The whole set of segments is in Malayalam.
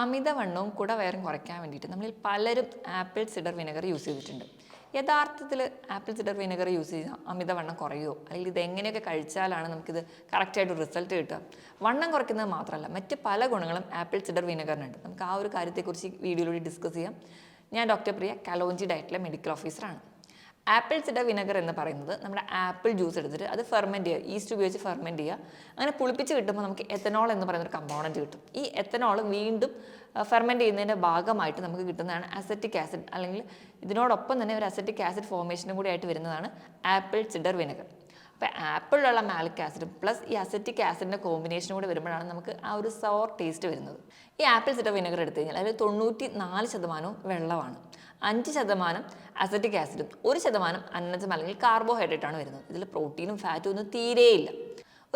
അമിതവണ്ണവും കുടവയറും കുറയ്ക്കാൻ വേണ്ടിയിട്ട് നമ്മളിൽ പലരും ആപ്പിൾ സിഡർ വിനെഗർ യൂസ് ചെയ്തിട്ടുണ്ട്. യഥാർത്ഥത്തിൽ ആപ്പിൾ സിഡർ വിനെഗർ യൂസ് ചെയ്താൽ അമിതവണ്ണം കുറയുമോ അല്ലെങ്കിൽ ഇത് എങ്ങനെയൊക്കെ കഴിച്ചാലാണ് നമുക്കിത് കറക്റ്റായിട്ട് റിസൾട്ട് കിട്ടുക? വണ്ണം കുറയ്ക്കുന്നത് മാത്രമല്ല മറ്റ് പല ഗുണങ്ങളും ആപ്പിൾ സിഡർ വിനെഗറിനുണ്ട്. നമുക്ക് ആ ഒരു കാര്യത്തെക്കുറിച്ച് വീഡിയോയിലൂടെ ഡിസ്കസ് ചെയ്യാം. ഞാൻ ഡോക്ടർ പ്രിയ കലോഞ്ചി ഡയറ്റിലെ മെഡിക്കൽ ഓഫീസറാണ്. ആപ്പിൾ സിഡർ വിനെഗർ എന്ന് പറയുന്നത് നമ്മുടെ ആപ്പിൾ ജ്യൂസ് എടുത്തിട്ട് അത് ഫെർമെന്റ് ചെയ്യുക ഈസ്റ്റ് ഉപയോഗിച്ച് ഫെർമെന്റ് ചെയ്യുക. അങ്ങനെ പുളിപ്പിച്ച് കിട്ടുമ്പോൾ നമുക്ക് എത്തനോൾ എന്ന് പറയുന്ന ഒരു കമ്പോണന്റ് കിട്ടും. ഈ എത്തനോൾ വീണ്ടും ഫെർമെന്റ് ചെയ്യുന്നതിന്റെ ഭാഗമായിട്ട് നമുക്ക് കിട്ടുന്നതാണ് അസറ്റിക് ആസിഡ് അല്ലെങ്കിൽ ഇതിനോടൊപ്പം തന്നെ ഒരു അസറ്റിക് ആസിഡ് ഫോർമേഷനും കൂടി ആയിട്ട് വരുന്നതാണ് ആപ്പിൾ സിഡർ വിനെഗർ. അപ്പോൾ ആപ്പിളിലുള്ള മാലിക് ആസിഡും പ്ലസ് ഈ അസറ്റിക് ആസിഡിന്റെ കോമ്പിനേഷനും കൂടി വരുമ്പോഴാണ് നമുക്ക് ആ ഒരു സോർ ടേസ്റ്റ് വരുന്നത്. ഈ ആപ്പിൾ സിഡർ വിനെഗർ എടുത്തു കഴിഞ്ഞാൽ അതിൽ തൊണ്ണൂറ്റി നാല് ശതമാനവും വെള്ളമാണ്. അഞ്ച് ശതമാനം അസറ്റിക് ആസിഡും ഒരു ശതമാനം അന്നജം അല്ലെങ്കിൽ കാർബോഹൈഡ്രേറ്റ് ആണ് വരുന്നത്. ഇതിൽ പ്രോട്ടീനും ഫാറ്റും ഒന്നും തീരെയില്ല.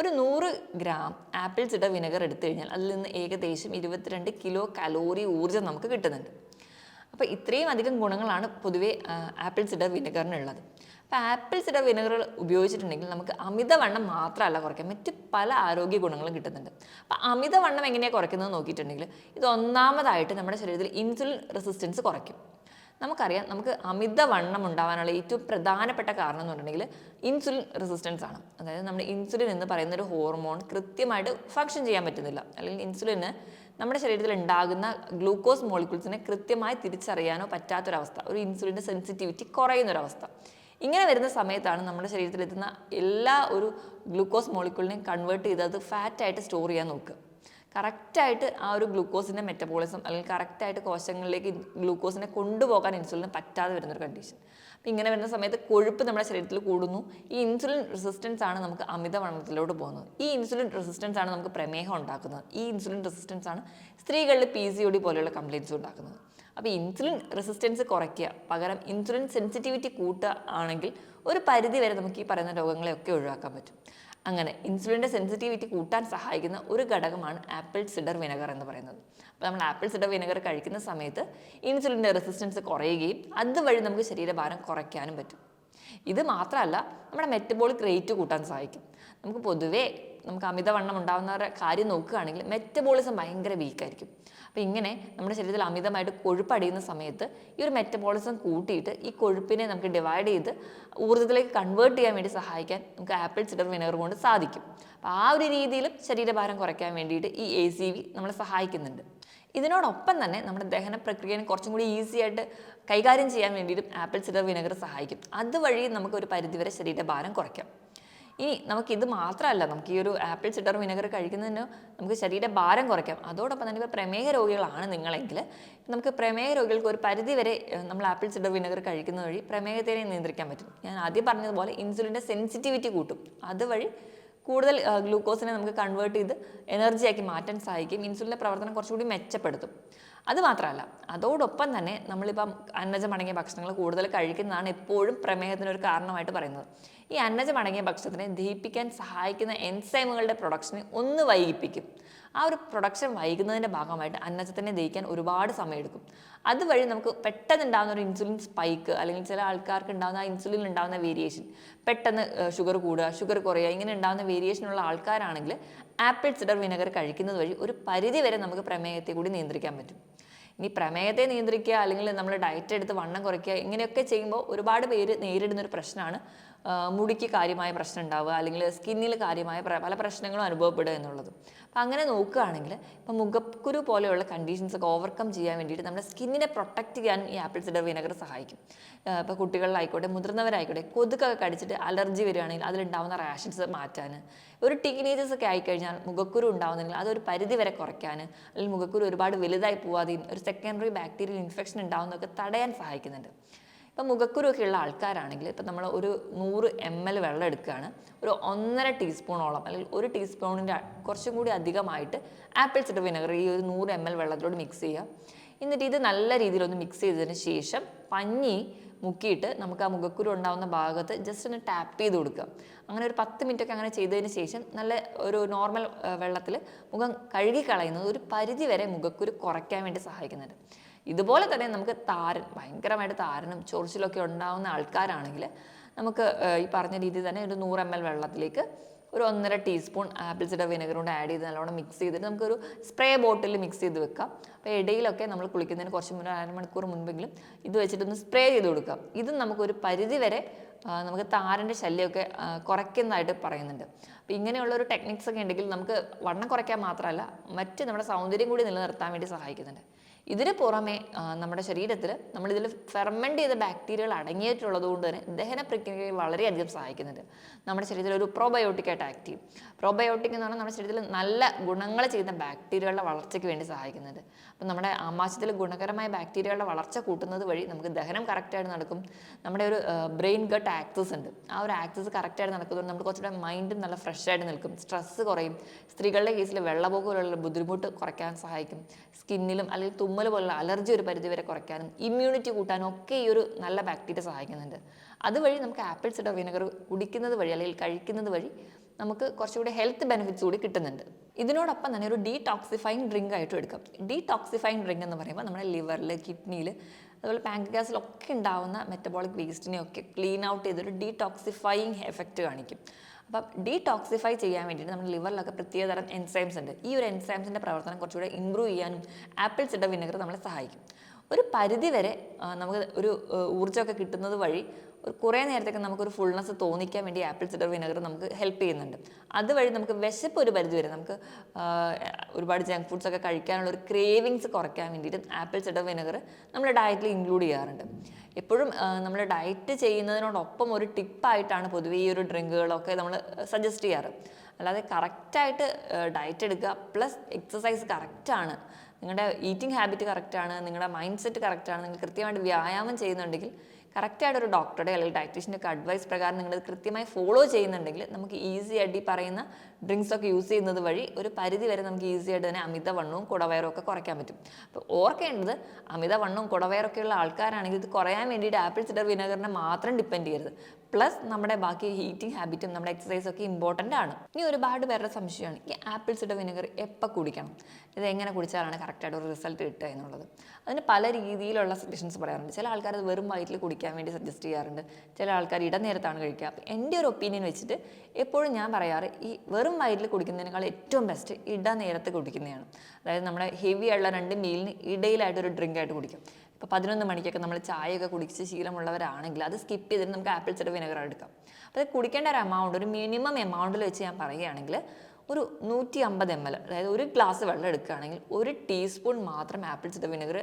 ഒരു നൂറ് ഗ്രാം ആപ്പിൾ സിഡർ വിനെഗർ എടുത്തു കഴിഞ്ഞാൽ അതിൽ നിന്ന് ഏകദേശം ഇരുപത്തിരണ്ട് കിലോ കലോറി ഊർജം നമുക്ക് കിട്ടുന്നുണ്ട്. അപ്പോൾ ഇത്രയും അധികം ഗുണങ്ങളാണ് പൊതുവേ ആപ്പിൾ സിഡർ വിനെഗറിനുള്ളത് അപ്പോൾ ആപ്പിൾ സിഡർ വിനെഗർ ഉപയോഗിച്ചിട്ടുണ്ടെങ്കിൽ നമുക്ക് അമിതവണ്ണം മാത്രമല്ല കുറയ്ക്കാം. മറ്റ് പല ആരോഗ്യ ഗുണങ്ങളും കിട്ടുന്നുണ്ട്. അപ്പോൾ അമിതവണ്ണം എങ്ങനെയാണ് കുറയ്ക്കുന്നത് നോക്കിയിട്ടുണ്ടെങ്കിൽ ഇത് ഒന്നാമതായിട്ട് നമ്മുടെ ശരീരത്തിൽ ഇൻസുലിൻ റെസിസ്റ്റൻസ് കുറയ്ക്കും. നമുക്കറിയാം നമുക്ക് അമിതവണ്ണം ഉണ്ടാവാനുള്ള ഏറ്റവും പ്രധാനപ്പെട്ട കാരണം എന്ന് പറഞ്ഞിട്ടുണ്ടെങ്കിൽ ഇൻസുലിൻ റെസിസ്റ്റൻസ് ആണ്. അതായത് നമ്മുടെ ഇൻസുലിൻ എന്ന് പറയുന്ന ഒരു ഹോർമോൺ കൃത്യമായിട്ട് ഫങ്ഷൻ ചെയ്യാൻ പറ്റുന്നില്ല. അല്ലെങ്കിൽ ഇൻസുലിന് നമ്മുടെ ശരീരത്തിൽ ഉണ്ടാകുന്ന ഗ്ലൂക്കോസ് മോളിക്യൂൾസിനെ കൃത്യമായി തിരിച്ചറിയാനോ പറ്റാത്തൊരവസ്ഥ ഒരു ഇൻസുലിന്റെ സെൻസിറ്റിവിറ്റി കുറയുന്നൊരവസ്ഥ. ഇങ്ങനെ വരുന്ന സമയത്താണ് നമ്മുടെ ശരീരത്തിൽ എത്തുന്ന എല്ലാ ഒരു ഗ്ലൂക്കോസ് മോളിക്യൂളിനെയും കൺവേർട്ട് ചെയ്ത് അത് ഫാറ്റായിട്ട് സ്റ്റോർ ചെയ്യാൻ നോക്കുക. കറക്റ്റായിട്ട് ആ ഒരു ഗ്ലൂക്കോസിന്റെ മെറ്റബോളിസം അല്ലെങ്കിൽ കറക്റ്റായിട്ട് കോശങ്ങളിലേക്ക് ഗ്ലൂക്കോസിനെ കൊണ്ടുപോകാൻ ഇൻസുലിന് പറ്റാതെ വരുന്നൊരു കണ്ടീഷൻ അപ്പം ഇങ്ങനെ വരുന്ന സമയത്ത് കൊഴുപ്പ് നമ്മുടെ ശരീരത്തിൽ കൂടുന്നു. ഈ ഇൻസുലിൻ റെസിസ്റ്റൻസ് ആണ് നമുക്ക് അമിതവണ്ണത്തിലോട്ട് പോകുന്നത്. ഈ ഇൻസുലിൻ റെസിസ്റ്റൻസ് ആണ് നമുക്ക് പ്രമേഹം ഉണ്ടാക്കുന്നത്. ഈ ഇൻസുലിൻ റെസിസ്റ്റൻസ് ആണ് സ്ത്രീകളിൽ പി സി ഒ ഡി പോലെയുള്ള കംപ്ലയിൻസ് ഉണ്ടാക്കുന്നത്. അപ്പോൾ ഇൻസുലിൻ റെസിസ്റ്റൻസ് കുറയ്ക്കുക. പകരം ഇൻസുലിൻ സെൻസിറ്റിവിറ്റി കൂട്ടുക ആണെങ്കിൽ ഒരു പരിധി വരെ നമുക്ക് ഈ പറയുന്ന രോഗങ്ങളെയൊക്കെ ഒഴിവാക്കാൻ പറ്റും. അങ്ങനെ ഇൻസുലിന്റെ സെൻസിറ്റിവിറ്റി കൂട്ടാൻ സഹായിക്കുന്ന ഒരു ഘടകമാണ് ആപ്പിൾ സിഡർ വിനെഗർ എന്ന് പറയുന്നത്. അപ്പോൾ നമ്മൾ ആപ്പിൾ സിഡർ വിനെഗർ കഴിക്കുന്ന സമയത്ത് ഇൻസുലിന്റെ റെസിസ്റ്റൻസ് കുറയുകയും അതുവഴി നമുക്ക് ശരീരഭാരം കുറയ്ക്കാനും പറ്റും. ഇത് മാത്രമല്ല നമ്മുടെ മെറ്റബോളിക് റേറ്റ് കൂട്ടാൻ സഹായിക്കും. നമുക്ക് പൊതുവേ നമുക്ക് അമിതവണ്ണം ഉണ്ടാകുന്നവരുടെ കാര്യം നോക്കുകയാണെങ്കിൽ മെറ്റബോളിസം ഭയങ്കര വീക്കായിരിക്കും അപ്പോൾ ഇങ്ങനെ നമ്മുടെ ശരീരത്തിൽ അമിതമായിട്ട് കൊഴുപ്പ് കൊഴുപ്പടിയുന്ന സമയത്ത് ഈ ഒരു മെറ്റബോളിസം കൂട്ടിയിട്ട് ഈ കൊഴുപ്പിനെ നമുക്ക് ഡിവൈഡ് ചെയ്ത് ഊർജത്തിലേക്ക് കൺവേർട്ട് ചെയ്യാൻ വേണ്ടി സഹായിക്കാൻ നമുക്ക് ആപ്പിൾ സിഡർ വിനഗർ കൊണ്ട് സാധിക്കും. അപ്പോൾ ആ ഒരു രീതിയിലും ശരീരഭാരം കുറയ്ക്കാൻ വേണ്ടിയിട്ട് ഈ എ സി വി നമ്മളെ സഹായിക്കുന്നുണ്ട്. ഇതിനോടൊപ്പം തന്നെ നമ്മുടെ ദഹന പ്രക്രിയനെ കുറച്ചും കൂടി ഈസി ആയിട്ട് കൈകാര്യം ചെയ്യാൻ വേണ്ടിയിട്ടും ആപ്പിൾ സിഡർ വിനഗർ സഹായിക്കും. അതുവഴി നമുക്ക് ഒരു പരിധിവരെ ശരീരഭാരം കുറയ്ക്കാം. ഇനി നമുക്ക് ഇത് മാത്രമല്ല നമുക്ക് ഈ ഒരു ആപ്പിൾ സിഡർ വിനെഗർ കഴിക്കുന്നതിന് നമുക്ക് ശരീരഭാരം കുറയ്ക്കാം. അതോടൊപ്പം തന്നെ ഇപ്പോൾ പ്രമേഹ രോഗികളാണ് നിങ്ങളെങ്കിൽ. നമുക്ക് പ്രമേഹ രോഗികൾക്ക് ഒരു പരിധി വരെ നമ്മൾ ആപ്പിൾ സിഡർ വിനെഗർ കഴിക്കുന്നത് വഴി പ്രമേഹത്തിനെ നിയന്ത്രിക്കാൻ പറ്റും. ഞാൻ ആദ്യം പറഞ്ഞതുപോലെ ഇൻസുലിന്റെ സെൻസിറ്റിവിറ്റി കൂട്ടും. അതുവഴി കൂടുതൽ ഗ്ലൂക്കോസിനെ നമുക്ക് കൺവേർട്ട് ചെയ്ത് എനർജിയാക്കി മാറ്റാൻ സഹായിക്കും. ഇൻസുലിന്റെ പ്രവർത്തനം കുറച്ചുകൂടി മെച്ചപ്പെടുത്തും. അത് മാത്രമല്ല അതോടൊപ്പം തന്നെ നമ്മളിപ്പം അന്നജം അടങ്ങിയ ഭക്ഷണങ്ങൾ കൂടുതൽ കഴിക്കുന്നതാണ് എപ്പോഴും പ്രമേഹത്തിനൊരു കാരണമായിട്ട് പറയുന്നത്. ഈ അന്നജം അടങ്ങിയ ഭക്ഷണത്തിനെ ദഹിപ്പിക്കാൻ സഹായിക്കുന്ന എൻസൈമുകളുടെ പ്രൊഡക്ഷനെ ഒന്ന് വൈകിപ്പിക്കും. ആ ഒരു പ്രൊഡക്ഷൻ വൈകുന്നതിന്റെ ഭാഗമായിട്ട് അന്നജത്തിനെ ദഹിക്കാൻ ഒരുപാട് സമയമെടുക്കും. അതുവഴി നമുക്ക് പെട്ടെന്ന് ഉണ്ടാകുന്ന ഒരു ഇൻസുലിൻ സ്പൈക്ക് അല്ലെങ്കിൽ ചില ആൾക്കാർക്ക് ഉണ്ടാകുന്ന ആ ഇൻസുലിൻ ഉണ്ടാകുന്ന വേരിയേഷൻ പെട്ടെന്ന് ഷുഗർ കൂടുക ഷുഗർ കുറയുക ഇങ്ങനെ ഉണ്ടാകുന്ന വേരിയേഷനുള്ള ആൾക്കാരാണെങ്കിൽ ആപ്പിൾ സിഡർ വിനെഗർ കഴിക്കുന്നത് വഴി ഒരു പരിധി വരെ നമുക്ക് പ്രമേഹത്തെ കൂടി നിയന്ത്രിക്കാൻ പറ്റും. ഇനി പ്രമേഹത്തെ നിയന്ത്രിക്കുക അല്ലെങ്കിൽ നമ്മൾ ഡയറ്റ് എടുത്ത് വണ്ണം കുറയ്ക്കുക ഇങ്ങനെയൊക്കെ ചെയ്യുമ്പോൾ ഒരുപാട് പേര് നേരിടുന്ന ഒരു പ്രശ്നമാണ് മുടിക്ക് കാര്യമായ പ്രശ്നം ഉണ്ടാവുക അല്ലെങ്കിൽ സ്കിന്നിൽ കാര്യമായ പല പ്രശ്നങ്ങളും അനുഭവപ്പെടുക എന്നുള്ളത്. അപ്പം അങ്ങനെ നോക്കുകയാണെങ്കിൽ ഇപ്പം മുഖക്കുരു പോലെയുള്ള കണ്ടീഷൻസ് ഒക്കെ ഓവർകം ചെയ്യാൻ വേണ്ടിയിട്ട് നമ്മുടെ സ്കിന്നിനെ പ്രൊട്ടക്റ്റ് ചെയ്യാൻ ഈ ആപ്പിൾ സിഡർ വിനഗർ സഹായിക്കും. ഇപ്പോൾ കുട്ടികളിലായിക്കോട്ടെ മുതിർന്നവരായിക്കോട്ടെ കൊതുകൊക്കെ കടിച്ചിട്ട് അലർജി വരികയാണെങ്കിൽ അതിലുണ്ടാവുന്ന റാഷൻസ് മാറ്റാൻ ഒരു ടീനേജേഴ്സ് ഒക്കെ ആയിക്കഴിഞ്ഞാൽ മുഖക്കുരു ഉണ്ടാവുന്നെങ്കിൽ അതൊരു പരിധി വരെ കുറയ്ക്കാൻ അല്ലെങ്കിൽ മുഖക്കുരു ഒരുപാട് വലുതായി പോവാതെയും ഒരു സെക്കൻഡറി ബാക്ടീരിയൽ ഇൻഫെക്ഷൻ ഉണ്ടാവുന്നതൊക്കെ തടയാൻ സഹായിക്കുന്നുണ്ട്. ഇപ്പം മുഖക്കുരുവൊക്കെ ഉള്ള ആൾക്കാരാണെങ്കിൽ ഇപ്പം നമ്മൾ ഒരു നൂറ് എം എൽ വെള്ളം എടുക്കുകയാണ്. ഒരു ഒന്നര ടീസ്പൂണോളം അല്ലെങ്കിൽ ഒരു ടീസ്പൂണിന്റെ കുറച്ചും കൂടി അധികമായിട്ട് ആപ്പിൾ സിഡർ വിനെഗർ ഈ ഒരു നൂറ് എം എൽ വെള്ളത്തിലോട് മിക്സ് ചെയ്യുക. എന്നിട്ട് ഇത് നല്ല രീതിയിലൊന്ന് മിക്സ് ചെയ്തതിന് ശേഷം പഞ്ഞി മുക്കിയിട്ട് നമുക്ക് ആ മുഖക്കുരു ഉണ്ടാകുന്ന ഭാഗത്ത് ജസ്റ്റ് ഒന്ന് ടാപ്പ് ചെയ്ത് കൊടുക്കുക. അങ്ങനെ ഒരു പത്ത് മിനിറ്റ് ഒക്കെ അങ്ങനെ ചെയ്തതിന് ശേഷം നല്ല ഒരു നോർമൽ വെള്ളത്തിൽ മുഖം കഴുകി കളയുന്നത് ഒരു പരിധി വരെ മുഖക്കുരു കുറയ്ക്കാൻ വേണ്ടി സഹായിക്കുന്നുണ്ട്. ഇതുപോലെ തന്നെ നമുക്ക് താരൻ ഭയങ്കരമായിട്ട് താരനും ചൊറിച്ചിലൊക്കെ ഉണ്ടാകുന്ന ആൾക്കാരാണെങ്കിൽ നമുക്ക് ഈ പറഞ്ഞ രീതിയിൽ തന്നെ ഒരു നൂറ് എം എൽ വെള്ളത്തിലേക്ക് ഒരു ഒന്നര ടീസ്പൂൺ ആപ്പിൾ സിഡർ വിനെഗർ കൊണ്ട് ആഡ് ചെയ്ത് നല്ലോണം മിക്സ് ചെയ്തിട്ട് നമുക്കൊരു സ്പ്രേ ബോട്ടിൽ മിക്സ് ചെയ്ത് വെക്കാം. അപ്പോൾ ഇടയിലൊക്കെ നമ്മൾ കുളിക്കുന്നതിന് കുറച്ച് മുന്നേ അരമണിക്കൂർ മുൻപെങ്കിലും ഇത് വെച്ചിട്ടൊന്ന് സ്പ്രേ ചെയ്ത് കൊടുക്കാം. ഇതും നമുക്കൊരു പരിധി വരെ നമുക്ക് താരന്റെ ശല്യമൊക്കെ കുറയ്ക്കുന്നതായിട്ട് പറയുന്നുണ്ട്. അപ്പോൾ ഇങ്ങനെയുള്ള ഒരു ടെക്നിക്സ് ഒക്കെ ഉണ്ടെങ്കിൽ നമുക്ക് വണ്ണം കുറയ്ക്കാൻ മാത്രമല്ല മറ്റ് നമ്മുടെ സൗന്ദര്യം കൂടി നിലനിർത്താൻ വേണ്ടി സഹായിക്കുന്നുണ്ട്. ഇതിന് പുറമെ നമ്മുടെ ശരീരത്തിൽ നമ്മളിതിൽ ഫെർമെന്റ് ചെയ്ത ബാക്ടീരിയകൾ അടങ്ങിയിട്ടുള്ളത് കൊണ്ട് തന്നെ ദഹന പ്രക്രിയയെ വളരെയധികം സഹായിക്കുന്നുണ്ട്. നമ്മുടെ ശരീരത്തിൽ ഒരു പ്രോബയോട്ടിക് ആയിട്ട് ആക്ട് ചെയ്യും. പ്രോബയോട്ടിക് എന്ന് പറഞ്ഞാൽ നമ്മുടെ ശരീരത്തിൽ നല്ല ഗുണങ്ങൾ ചെയ്യുന്ന ബാക്ടീരിയകളുടെ വളർച്ചയ്ക്ക് വേണ്ടി സഹായിക്കുന്നുണ്ട്. അപ്പം നമ്മുടെ ആമാശയത്തിൽ ഗുണകരമായ ബാക്ടീരിയകളുടെ വളർച്ച കൂട്ടുന്നത് വഴി നമുക്ക് ദഹനം കറക്റ്റായിട്ട് നടക്കും. നമ്മുടെ ഒരു ബ്രെയിൻ ഗട്ട് ആക്സസ് ഉണ്ട്. ആ ഒരു ആക്സസ് കറക്റ്റായിട്ട് നടക്കുന്നതുകൊണ്ട് നമുക്ക് കുറച്ചുകൂടെ മൈൻഡും നല്ല ഫ്രഷ് ആയിട്ട് നിൽക്കും. സ്ട്രെസ്സ് കുറയും. സ്ത്രീകളുടെ കേസിൽ വെള്ളപോക്ക് ബുദ്ധിമുട്ട് കുറയ്ക്കാൻ സഹായിക്കും. സ്കിന്നിലും അല്ലെങ്കിൽ തുമ്മൽ പോലുള്ള അലർജി ഒരു പരിധി വരെ കുറയ്ക്കാനും ഇമ്മ്യൂണിറ്റി കൂട്ടാനും ഒക്കെ ഈ ഒരു നല്ല ബാക്ടീരിയ സഹായിക്കുന്നുണ്ട്. അതുവഴി നമുക്ക് ആപ്പിൾ സിഡർ വിനെഗർ കുടിക്കുന്നത് വഴി അല്ലെങ്കിൽ കഴിക്കുന്നത് വഴി നമുക്ക് കുറച്ചുകൂടി ഹെൽത്ത് ബെനിഫിറ്റ്സ് കൂടി കിട്ടുന്നുണ്ട്. ഇതിനോടൊപ്പം തന്നെ ഒരു ഡീടോക്സിഫൈങ് ഡ്രിങ്ക് ആയിട്ട് എടുക്കാം. ഡീടോക്സിഫൈങ് ഡ്രിങ്ക് എന്ന് പറയുമ്പോൾ നമ്മുടെ ലിവറിൽ കിഡ്നിയിൽ അതുപോലെ പാങ്ക്രിയാസിലൊക്കെ ഉണ്ടാവുന്ന മെറ്റബോളിക് വേസ്റ്റിനെയൊക്കെ ക്ലീൻ ഔട്ട് ചെയ്തൊരു ഡീടോക്സിഫൈങ് എഫക്റ്റ് കാണിക്കും. അപ്പം ഡീടോക്സിഫൈ ചെയ്യാൻ വേണ്ടിയിട്ട് നമ്മുടെ ലിവറിലൊക്കെ പ്രത്യേകതരം എൻസൈംസ് ഉണ്ട്. ഈ ഒരു എൻസൈംസിന്റെ പ്രവർത്തനം കുറച്ചുകൂടെ ഇമ്പ്രൂവ് ചെയ്യാനും ആപ്പിൾ സിഡർ വിനെഗർ നമ്മളെ സഹായിക്കും. ഒരു പരിധി വരെ നമുക്ക് ഒരു ഊർജമൊക്കെ കിട്ടുന്നത് വഴി ഒരു കുറേ നേരത്തേക്ക് നമുക്കൊരു ഫുൾനെസ് തോന്നിക്കാൻ വേണ്ടി ആപ്പിൾ സിഡർ വിനെഗർ നമുക്ക് ഹെൽപ്പ് ചെയ്യുന്നുണ്ട്. അതുവഴി നമുക്ക് വിശപ്പ് ഒരു പരിധി വരെ നമുക്ക് ഒരുപാട് ജങ്ക് ഫുഡ്സ് ഒക്കെ കഴിക്കാനുള്ള ഒരു ക്രേവിങ്സ് കുറയ്ക്കാൻ വേണ്ടിയിട്ട് ആപ്പിൾ സിഡർ വിനെഗർ നമ്മുടെ ഡയറ്റിൽ ഇൻക്ലൂഡ് ചെയ്യാറുണ്ട്. എപ്പോഴും നമ്മൾ ഡയറ്റ് ചെയ്യുന്നതിനോടൊപ്പം ഒരു ടിപ്പായിട്ടാണ് പൊതുവെ ഈ ഒരു ഡ്രിങ്കുകളൊക്കെ നമ്മൾ സജസ്റ്റ് ചെയ്യാറ്. അല്ലാതെ കറക്റ്റായിട്ട് ഡയറ്റ് എടുക്കുക പ്ലസ് എക്സസൈസ് കറക്റ്റാണ് നിങ്ങളുടെ ഈറ്റിംഗ് ഹാബിറ്റ് കറക്റ്റാണ് നിങ്ങളുടെ മൈൻഡ് സെറ്റ് കറക്റ്റാണ് നിങ്ങൾ കൃത്യമായിട്ട് വ്യായാമം ചെയ്യുന്നുണ്ടെങ്കിൽ കറക്റ്റായിട്ട് ഒരു ഡോക്ടറുടെ അല്ലെങ്കിൽ ഡയറ്റീഷ്യന്റെ ഒക്കെ അഡ്വൈസ് പ്രകാരം നിങ്ങൾ കൃത്യമായി ഫോളോ ചെയ്യുന്നുണ്ടെങ്കിൽ നമുക്ക് ഈസി ആയിട്ട് ഈ പറയുന്ന ഡ്രിങ്ക്സ് ഒക്കെ യൂസ് ചെയ്യുന്നത് വഴി ഒരു പരിധി വരെ നമുക്ക് ഈസി ആയിട്ട് തന്നെ അമിതവണ്ണവും കുടവയറും ഒക്കെ കുറയ്ക്കാൻ പറ്റും. അപ്പോൾ ഓർക്കേണ്ടത് അമിതവണ്ണവും കുടവയറൊക്കെ ഉള്ള ആൾക്കാരാണെങ്കിൽ ഇത് കുറയാൻ വേണ്ടിയിട്ട് ആപ്പിൾ സിഡർ വിനേഗറിനെ മാത്രം ഡിപ്പെൻഡ് ചെയ്യരുത്. പ്ലസ് നമ്മുടെ ബാക്കി ഹീറ്റിംഗ് ഹാബിറ്റും നമ്മുടെ എക്സസൈസ് ഒക്കെ ഇമ്പോർട്ടന്റ് ആണ്. ഇനി ഒരുപാട് പേരുടെ സംശയമാണ് ഈ ആപ്പിൾ സിഡർ വിനേഗർ എപ്പോൾ കുടിക്കണം? ഇത് എങ്ങനെ കുടിച്ചാലാണ് കറക്റ്റായിട്ട് ഒരു റിസൾട്ട് കിട്ടുക എന്നുള്ളത്. അതിന് പല രീതിയിലുള്ള സജഷൻസ് പറയാറുണ്ട്. ചില ആൾക്കാർ അത് വെറും വയറ്റിൽ കുടിക്കാൻ വേണ്ടി സജസ്റ്റ് ചെയ്യാറുണ്ട്. ചില ആൾക്കാർ ഇടനേരത്താണ് കഴിക്കുക. അപ്പോൾ എന്റെ ഒരു ഒപ്പീനിയൻ വെച്ചിട്ട് എപ്പോഴും ഞാൻ പറയാറ് ഈ വെറും വയറ്റിൽ കുടിക്കുന്നതിനേക്കാൾ ഏറ്റവും ബെസ്റ്റ് ഇടനേരത്ത് കുടിക്കുന്നതാണ്. അതായത് നമ്മുടെ ഹെവി ആയിട്ടുള്ള രണ്ട് മീലിന് ഇടയിലായിട്ട് ഒരു ഡ്രിങ്ക് ആയിട്ട് കുടിക്കും. ഇപ്പോൾ പതിനൊന്ന് മണിക്കൊക്കെ നമ്മൾ ചായയൊക്കെ കുടിച്ച് ശീലമുള്ളവരാണെങ്കിൽ അത് സ്കിപ്പ് ചെയ്തിട്ട് നമുക്ക് ആപ്പിൾ സിഡർ വിനെഗർ എടുക്കാം. അപ്പോൾ അത് കുടിക്കേണ്ട ഒരു എമൗണ്ട് ഒരു മിനിമം എമൗണ്ടിൽ വെച്ച് ഞാൻ പറയുകയാണെങ്കിൽ ഒരു നൂറ്റി അമ്പത് എം എൽ അതായത് ഒരു ഗ്ലാസ് വെള്ളം എടുക്കുകയാണെങ്കിൽ ഒരു ടീസ്പൂൺ മാത്രം ആപ്പിൾ സിഡർ വിനെഗർ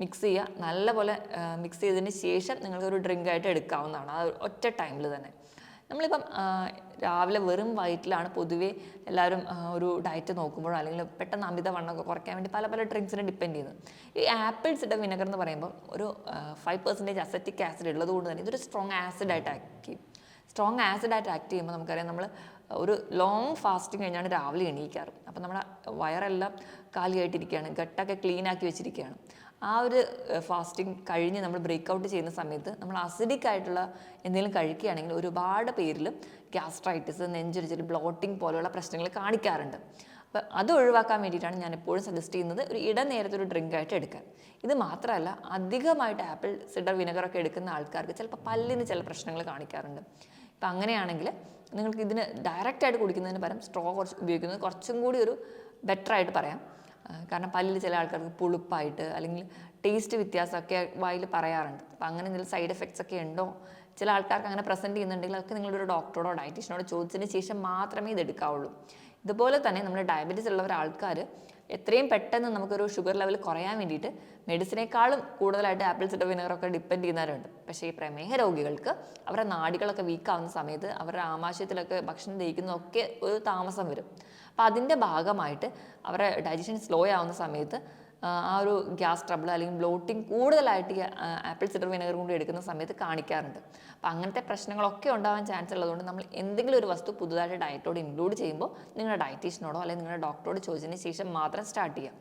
മിക്സ് ചെയ്യുക. നല്ലപോലെ മിക്സ് ചെയ്തതിന് ശേഷം നിങ്ങൾക്ക് ഒരു ഡ്രിങ്ക് ആയിട്ട് എടുക്കാവുന്നതാണ്. അത് ഒറ്റ ടൈമിൽ തന്നെ. നമ്മളിപ്പം രാവിലെ വെറും വയറ്റിലാണ് പൊതുവേ എല്ലാവരും ഒരു ഡയറ്റ് നോക്കുമ്പോഴോ അല്ലെങ്കിൽ പെട്ടെന്ന് അമിത വണ്ണമൊക്കെ കുറയ്ക്കാൻ വേണ്ടി പല പല ഡ്രിങ്ക്സിനെ ഡിപ്പെൻഡ് ചെയ്യുന്നത് ഈ ആപ്പിൾ സിഡർ വിനെഗർ എന്ന് പറയുമ്പോൾ ഒരു ഫൈവ് പെർസെന്റേജ് അസറ്റിക് ആസിഡ് ഉള്ളത് കൊണ്ട് തന്നെ ഇതൊരു സ്ട്രോങ് ആസിഡായിട്ട് ആക്ട് ചെയ്യും. സ്ട്രോങ് ആസിഡായിട്ട് ആക്ട് ചെയ്യുമ്പോൾ നമുക്കറിയാം നമ്മൾ ഒരു ലോങ് ഫാസ്റ്റിംഗ് കഴിഞ്ഞാണ് രാവിലെ എണീക്കാറ്. അപ്പോൾ നമ്മുടെ വയറെല്ലാം കാലിയായിട്ടിരിക്കുകയാണ് ഗട്ടൊക്കെ ക്ലീൻ ആക്കി വെച്ചിരിക്കുകയാണ്. ആ ഒരു ഫാസ്റ്റിംഗ് കഴിഞ്ഞ് നമ്മൾ ബ്രേക്ക് ഔട്ട് ചെയ്യുന്ന സമയത്ത് നമ്മൾ അസിഡിക് ആയിട്ടുള്ള എന്തെങ്കിലും കഴിക്കുകയാണെങ്കിൽ ഒരുപാട് പേരിൽ ഗ്യാസ്ട്രൈറ്റിസ് നെഞ്ചൊരിച്ചിട്ട് ബ്ലോട്ടിംഗ് പോലെയുള്ള പ്രശ്നങ്ങൾ കാണിക്കാറുണ്ട്. അപ്പോൾ അത് ഒഴിവാക്കാൻ വേണ്ടിയിട്ടാണ് ഞാൻ എപ്പോഴും സജസ്റ്റ് ചെയ്യുന്നത് ഒരു ഇടനേരത്തെ ഒരു ഡ്രിങ്ക് ആയിട്ട് എടുക്കുക ഇത് മാത്രമല്ല അധികമായിട്ട് ആപ്പിൾ സിഡർ വിനെഗറൊക്കെ എടുക്കുന്ന ആൾക്കാർക്ക് ചിലപ്പോൾ പല്ലിന് ചില പ്രശ്നങ്ങൾ കാണിക്കാറുണ്ട്. ഇപ്പം അങ്ങനെയാണെങ്കിൽ നിങ്ങൾക്ക് ഇതിന് ഡയറക്റ്റായിട്ട് കുടിക്കുന്നതിന് പകരം സ്ട്രോ കുറച്ച് ഉപയോഗിക്കുന്നത്. കുറച്ചും കൂടി ഒരു ബെറ്റർ ആയിട്ട് പറയാം. കാരണം പല്ലിൽ ചില ആൾക്കാർക്ക് പുളിപ്പായിട്ട് അല്ലെങ്കിൽ ടേസ്റ്റ് വ്യത്യാസമൊക്കെ വായിൽ പറയാറുണ്ട്. അപ്പോൾ അങ്ങനെ എന്തെങ്കിലും സൈഡ് എഫക്ട്സ് ഒക്കെ ഉണ്ടോ? ചില ആൾക്കാർക്ക് അങ്ങനെ പ്രസന്റ് ചെയ്യുന്നുണ്ടെങ്കിൽ അതൊക്കെ നിങ്ങളൊരു ഡോക്ടറോടോ ഡയറ്റീഷ്യനോട് ചോദിച്ചതിന് ശേഷം മാത്രമേ ഇത് എടുക്കാവുള്ളൂ. ഇതുപോലെ തന്നെ നമ്മൾ ഡയബറ്റീസ് ഉള്ള ആൾക്കാർ എത്രയും പെട്ടെന്ന് നമുക്കൊരു ഷുഗർ ലെവൽ കുറയാൻ വേണ്ടിയിട്ട് മെഡിസിനേക്കാളും കൂടുതലായിട്ട് ആപ്പിൾ സിഡർ വിനെഗറൊക്കെ ഡിപ്പെൻഡ് ചെയ്യുന്നവരുണ്ട്. പക്ഷേ ഈ പ്രമേഹ രോഗികൾക്ക് അവരുടെ നാടികളൊക്കെ വീക്കാവുന്ന സമയത്ത് അവരുടെ ആമാശയത്തിലൊക്കെ ഭക്ഷണം ദഹിക്കുന്നതൊക്കെ ഒരു താമസം വരും. അപ്പോൾ അതിന്റെ ഭാഗമായിട്ട് അവരുടെ ഡൈജഷൻ സ്ലോ ആവുന്ന സമയത്ത് ആ, ഒരു ഗ്യാസ് ട്രബിൾ അല്ലെങ്കിൽ ബ്ലോട്ടിംഗ് കൂടുതലായിട്ട് ആപ്പിൾ സിഡർ വിനെഗർ കൊണ്ട് എടുക്കുന്ന സമയത്ത് കാണിക്കാറുണ്ട്. അപ്പോൾ അങ്ങനത്തെ പ്രശ്നങ്ങളൊക്കെ ഉണ്ടാവാൻ ചാൻസ് ഉള്ളതുകൊണ്ട് നമ്മൾ എന്തെങ്കിലും ഒരു വസ്തു പുതുതായിട്ട് ഡയറ്റോട് ഇൻക്ലൂഡ് ചെയ്യുമ്പോൾ നിങ്ങളുടെ ഡയറ്റീഷ്യനോടോ അല്ലെങ്കിൽ നിങ്ങളുടെ ഡോക്ടറോട് ചോദിച്ചതിന് ശേഷം മാത്രം സ്റ്റാർട്ട് ചെയ്യാം.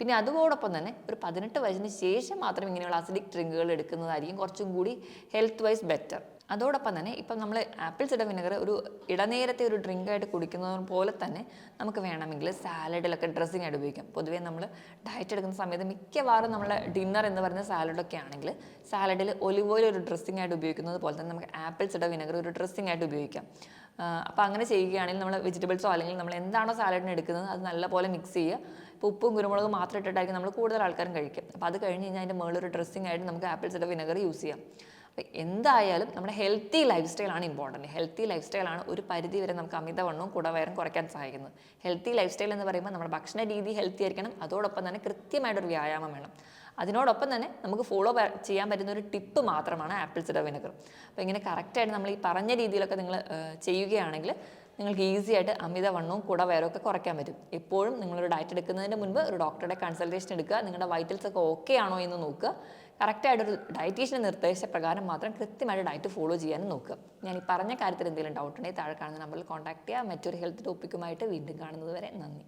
പിന്നെ അതോടൊപ്പം തന്നെ ഒരു പതിനെട്ട് വയസ്സിന് ശേഷം മാത്രം ഇങ്ങനെയുള്ള അസിഡിക് ഡ്രിങ്കുകൾ എടുക്കുന്നതായിരിക്കും കുറച്ചും കൂടി ഹെൽത്ത് വൈസ് ബെറ്റർ അതോടൊപ്പം തന്നെ ഇപ്പം നമ്മൾ ആപ്പിൾ സിഡർ വിനെഗർ ഒരു ഇടനേരത്തെ ഒരു ഡ്രിങ്കായിട്ട് കുടിക്കുന്നത് പോലെ തന്നെ നമുക്ക് വേണമെങ്കിൽ സാലഡിലൊക്കെ ഡ്രസ്സിംഗ് ആയിട്ട് ഉപയോഗിക്കാം. പൊതുവേ നമ്മൾ ഡയറ്റ് എടുക്കുന്ന സമയത്ത് മിക്കവാറും നമ്മൾ ഡിന്നർ എന്ന് പറയുന്ന സാലഡൊക്കെ ആണെങ്കിൽ സാലഡിൽ ഒലിവ് ഓയിൽ ഒരു ഡ്രസ്സിംഗ് ആയിട്ട് ഉപയോഗിക്കുന്നത് പോലെ തന്നെ നമുക്ക് ആപ്പിൾ സിഡർ വിനെഗർ ഒരു ഡ്രസ്സിംഗ് ആയിട്ട് ഉപയോഗിക്കാം. അപ്പോൾ അങ്ങനെ ചെയ്യുകയാണെങ്കിൽ നമ്മൾ വെജിറ്റബിൾസോ അല്ലെങ്കിൽ നമ്മൾ എന്താണോ സാലഡിന് എടുക്കുന്നത് അത് നല്ലപോലെ മിക്സ് ചെയ്യുക. ഇപ്പോൾ ഉപ്പും കുരുമുളകും മാത്രം ഇട്ടിട്ടായിരിക്കും നമ്മൾ കൂടുതൽ ആൾക്കാരും കഴിക്കും അപ്പോൾ അത് കഴിഞ്ഞ് കഴിഞ്ഞാൽ അതിന്റെ മുകളിൽ ഒരു ഡ്രസ്സിംഗ് ആയിട്ട് നമുക്ക് ആപ്പിൾ സിഡർ വിനെഗർ യൂസ് ചെയ്യാം. അപ്പോൾ എന്തായാലും നമ്മുടെ ഹെൽത്തി ലൈഫ് സ്റ്റൈലാണ് ഇമ്പോർട്ടന്റ് ഹെൽത്തി ലൈഫ് സ്റ്റൈലാണ് ഒരു പരിധി വരെ നമുക്ക് അമിതവണ്ണവും കുടവയറും കുറയ്ക്കാൻ സഹായിക്കുന്നത്. ഹെൽത്തി ലൈഫ് സ്റ്റൈൽ എന്ന് പറയുമ്പോൾ നമ്മുടെ ഭക്ഷണ രീതി ഹെൽത്തി ആയിരിക്കണം. അതോടൊപ്പം തന്നെ കൃത്യമായിട്ടൊരു വ്യായാമം വേണം. അതിനോടൊപ്പം തന്നെ നമുക്ക് ഫോളോ ചെയ്യാൻ പറ്റുന്ന ഒരു ടിപ്പ് മാത്രമാണ് ആപ്പിൾ സിഡർ വിനെഗർ അപ്പോൾ ഇങ്ങനെ കറക്റ്റായിട്ട് നമ്മൾ ഈ പറഞ്ഞ രീതിയിലൊക്കെ നിങ്ങൾ ചെയ്യുകയാണെങ്കിൽ നിങ്ങൾക്ക് ഈസി ആയിട്ട് അമിതവണ്ണവും കുടവയറും ഒക്കെ കുറയ്ക്കാൻ പറ്റും. എപ്പോഴും നിങ്ങളൊരു ഡയറ്റ് എടുക്കുന്നതിന് മുൻപ് ഒരു ഡോക്ടറുടെ കൺസൾട്ടേഷൻ എടുക്കുക. നിങ്ങളുടെ വൈറ്റൽസ് ഒക്കെ ഓക്കെ ആണോ എന്ന് നോക്കുക. കറക്റ്റായിട്ടൊരു ഡയറ്റീഷ്യന്റെ നിർദ്ദേശപ്രകാരം മാത്രം കൃത്യമായിട്ട് ഡയറ്റ് ഫോളോ ചെയ്യാനും നോക്കുക. ഞാൻ ഈ പറഞ്ഞ കാര്യത്തിൽ എന്തെങ്കിലും ഡൗട്ട് ഉണ്ടെങ്കിൽ താഴെ കാണുന്ന നമ്പറിൽ കോൺടാക്ട് ചെയ്യുക. മറ്റൊരു ഹെൽത്ത് ടോപ്പിക്കുമായിട്ട് വീണ്ടും കാണുന്നത് വരെ നന്ദി.